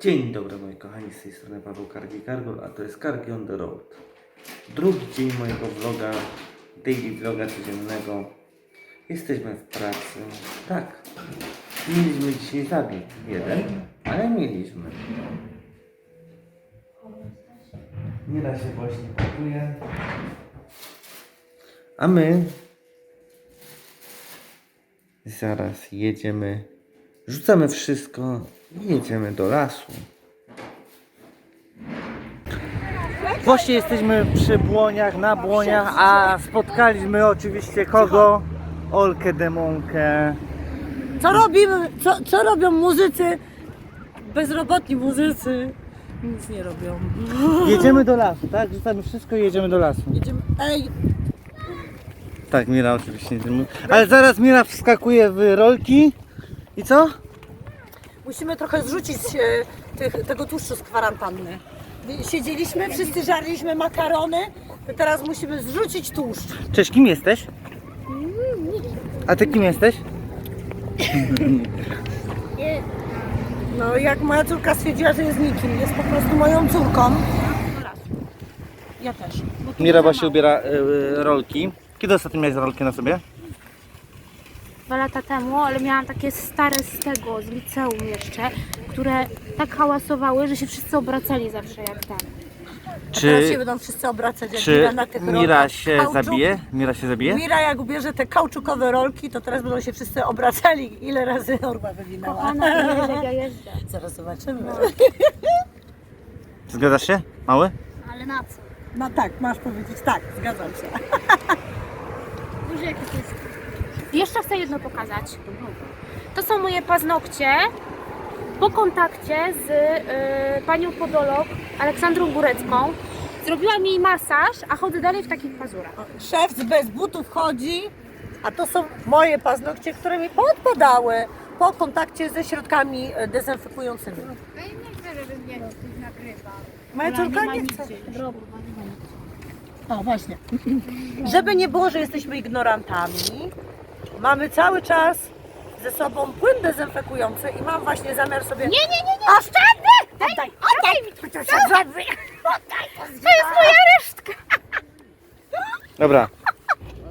Dzień dobry moi kochani, z tej strony Paweł Kargi Kargol, a to jest Kargi on the Road. Drugi dzień mojego vloga, daily vloga codziennego. Jesteśmy w pracy. Tak, mieliśmy dzisiaj zabieg jeden, ale mieliśmy. Mira się właśnie pakuje. A my zaraz jedziemy, rzucamy wszystko jedziemy do lasu. Właśnie jesteśmy przy błoniach, na błoniach, a spotkaliśmy oczywiście kogo? Olkę Demonkę. Co robimy, co, co robią muzycy, bezrobotni muzycy? Nic nie robią. Jedziemy do lasu, tak? Rzucamy wszystko i jedziemy do lasu. Jedziemy, ej, Tak, Mira oczywiście. nie mówi. Ale zaraz Mira wskakuje w rolki. I co? Musimy trochę zrzucić e, tych, tego tłuszczu z kwarantanny. Siedzieliśmy, wszyscy żarliśmy makarony, to teraz musimy zrzucić tłuszcz. Cześć, kim jesteś? A ty kim jesteś? No jak moja córka stwierdziła, że jest nikim, jest po prostu moją córką. Ja też. bo tu Mira za właśnie mało. ubiera y, rolki. Kiedy ostatnio miałeś rolki na sobie? Dwa lata temu, ale miałam takie stare z tego, z liceum jeszcze, które tak hałasowały, że się wszyscy obracali zawsze jak ten. A teraz się Czy, będą wszyscy obracać jak czy Mira na tych Mira rolkach. się Kauczuk. zabije? Mira się zabije? Mira jak ubierze te kauczukowe rolki, to teraz będą się wszyscy obracali. Ile razy orba wywinęła. Kochana, wiesz, jak ja jeżdżę. Zaraz zobaczymy. Zgadzasz się? Mały? Ale na co? No tak, masz powiedzieć tak, zgadzam się. Boże, jakie to jest... Jeszcze chcę jedno pokazać. To są moje paznokcie po kontakcie z y, panią podolog Aleksandrą Górecką. Zrobiła mi masaż, a chodzę dalej w takich pazurach. Szef bez butów chodzi, a to są moje paznokcie, które mi podpadały po kontakcie ze środkami e, dezynfekującymi. No i nie chcę, żeby mnie. Moja córka ma nie chce. O, właśnie. Żeby nie było, że jesteśmy ignorantami, mamy cały czas ze sobą płyn dezynfekujący i mam właśnie zamiar sobie... Nie, nie, nie, nie! Oszczędny! Oddaj, oddaj mi! Zrobi! Oddaj to To jest moja resztka! Dobra.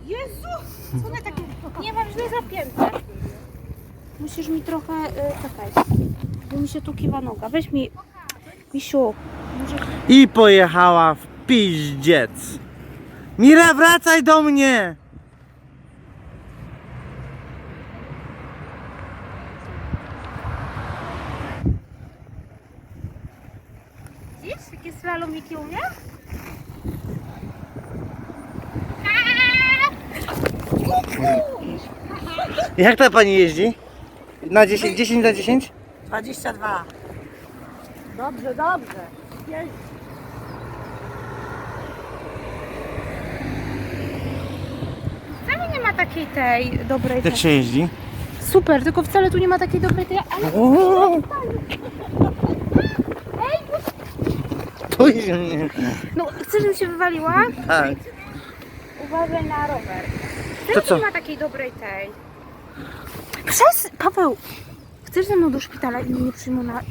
Jezu! Co one takie... Nie mam źle zapięte. Musisz mi trochę... Y, czekaj. Bo mi się tu kiwa noga. Weź mi... Misiu. Może... I pojechała w piździec. Mira, wracaj do mnie! Widzisz, jakie slalomiki umie? Jak ta pani jeździ? Na 10, 10 na 10? 22. Dobrze, dobrze. Jeźdź. Wcale nie ma takiej tej dobrej tej. Jak się jeździ? Super, tylko wcale tu nie ma takiej dobrej tej, ale To nie. no chcesz, żebym się wywaliła? Tak. Uważaj na rower. To co? nie ma takiej dobrej tej. Przez... Paweł, chcesz ze mną do szpitala i mnie nie przyjmą na...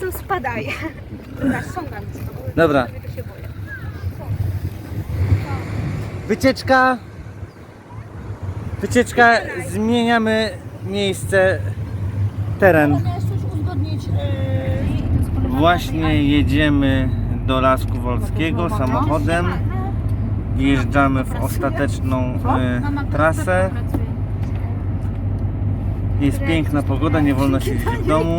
Co spadaj. Dobra, ściągam cię. bo Dobra. sobie to się boję. Wycieczka. Wycieczka. Zmieniamy miejsce, teren. Miałeś coś uzgodnić. Właśnie jedziemy do Lasku Wolskiego samochodem. Wjeżdżamy w ostateczną y, trasę. Jest piękna pogoda, nie wolno siedzieć w domu.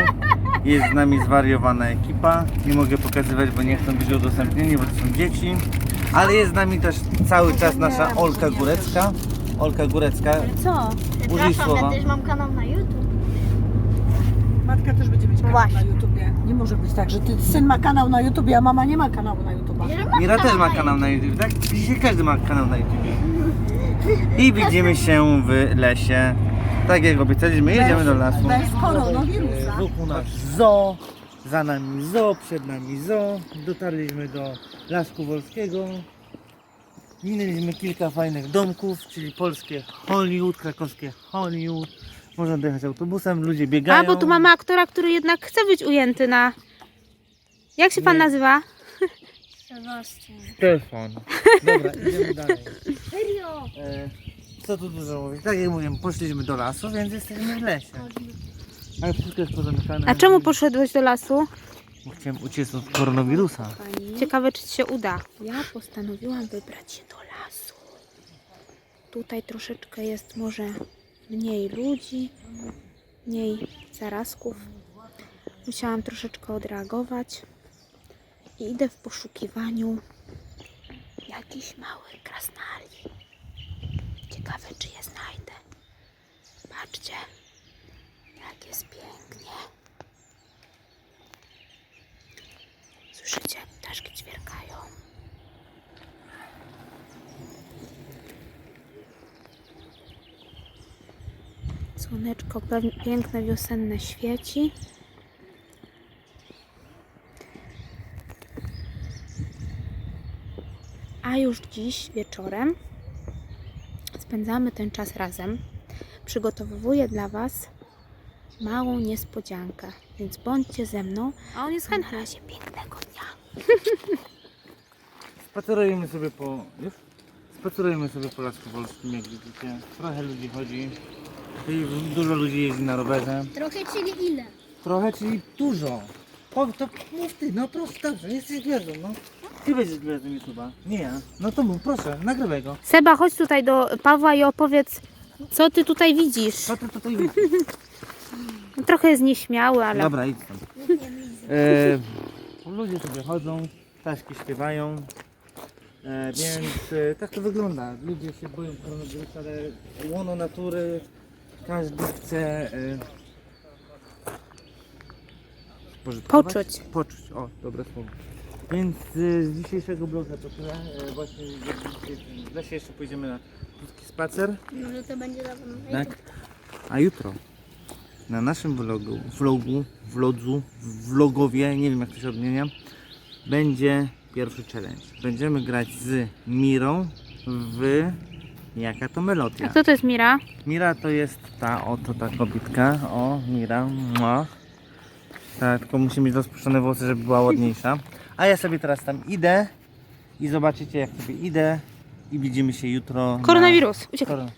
Jest z nami zwariowana ekipa. Nie mogę pokazywać, bo nie chcą być udostępnieni, bo to są dzieci. Ale jest z nami też cały czas nasza Olka Górecka. Olka Górecka, Co? użyj słowa. ja też mam kanał na YouTube. Matka też będzie mieć kanał Właśnie. na YouTubie. Nie może być tak, że ty, syn ma kanał na YouTubie, a mama nie ma kanału na YouTubie. Mira też ma kanał na YouTube, tak? Dzisiaj każdy ma kanał na YouTube. I widzimy się w lesie. Tak jak obiecaliśmy, jedziemy do lasu. Bez koronawirusa. Wokół nas zoo, za nami zoo, przed nami zoo. Dotarliśmy do Lasku Wolskiego. Minęliśmy kilka fajnych domków, czyli polskie Hollywood, krakowskie Hollywood. Można dojechać autobusem, ludzie biegają. A, bo tu mamy aktora, który jednak chce być ujęty na... Jak się pan Nie. nazywa? Sebastian. Telefon. Dobra, idziemy dalej. Serio? E, co tu dużo mówić? Tak jak mówię, poszliśmy do lasu, więc jesteśmy w lesie. Ale wszystko jest pozamykane. A czemu poszedłeś do lasu? Bo Chciałem uciec od koronawirusa. Ciekawe, czy ci się uda. Ja postanowiłam wybrać się do lasu. Tutaj troszeczkę jest może mniej ludzi, mniej zarazków. Musiałam troszeczkę odreagować i idę w poszukiwaniu jakichś małych krasnali. Ciekawe, czy je znajdę. Patrzcie, jak jest pięknie. Słyszycie? Ptaszki ćwierkają. Słoneczko piękne wiosenne świeci. A już dziś wieczorem spędzamy ten czas razem. Przygotowuję dla Was małą niespodziankę, więc bądźcie ze mną. A on jest chętny. Na razie pięknego dnia. Spacerujemy sobie po... Już? Spacerujemy sobie po Lasku Wolskim, jak widzicie. Trochę ludzi chodzi. I Dużo ludzi jeździ na rowerze. Trochę, czyli ile? Trochę, czyli dużo. Po, to mów ty, no proszę, dobrze, jesteś gwiazdą, no. Ty będziesz gwiazdą YouTube'a, nie ja. No to mów, proszę, nagrywaj go. Seba, chodź tutaj do Pawła i opowiedz, co ty tutaj widzisz. Co ty tutaj widzisz? Trochę jest nieśmiały, ale Dobra, idź tam. E, ludzie sobie chodzą, ptaszki śpiewają. E, więc e, tak to wygląda. Ludzie się boją koronawirusa, ale łono natury każdy chce spożytkować? Poczuć. Poczuć, o, dobre słowo. Więc e, z dzisiejszego bloga to tyle. E, właśnie w lesie jeszcze pójdziemy na krótki spacer. Może to będzie dawno. Tak. A jutro na naszym vlogu, vlogu, vlodzu, vlogowie, nie wiem jak to się odmienia, będzie pierwszy challenge. Będziemy grać z Mirą w jaka to A melodia. kto to jest Mira? Mira to jest ta oto ta kobitka. O, Mira. Mua. Tak, tylko musi mieć rozpuszczone włosy, żeby była ładniejsza. A ja sobie teraz tam idę i zobaczycie jak sobie idę i widzimy się jutro. na- Koronawirus. Uciekaj. Koron-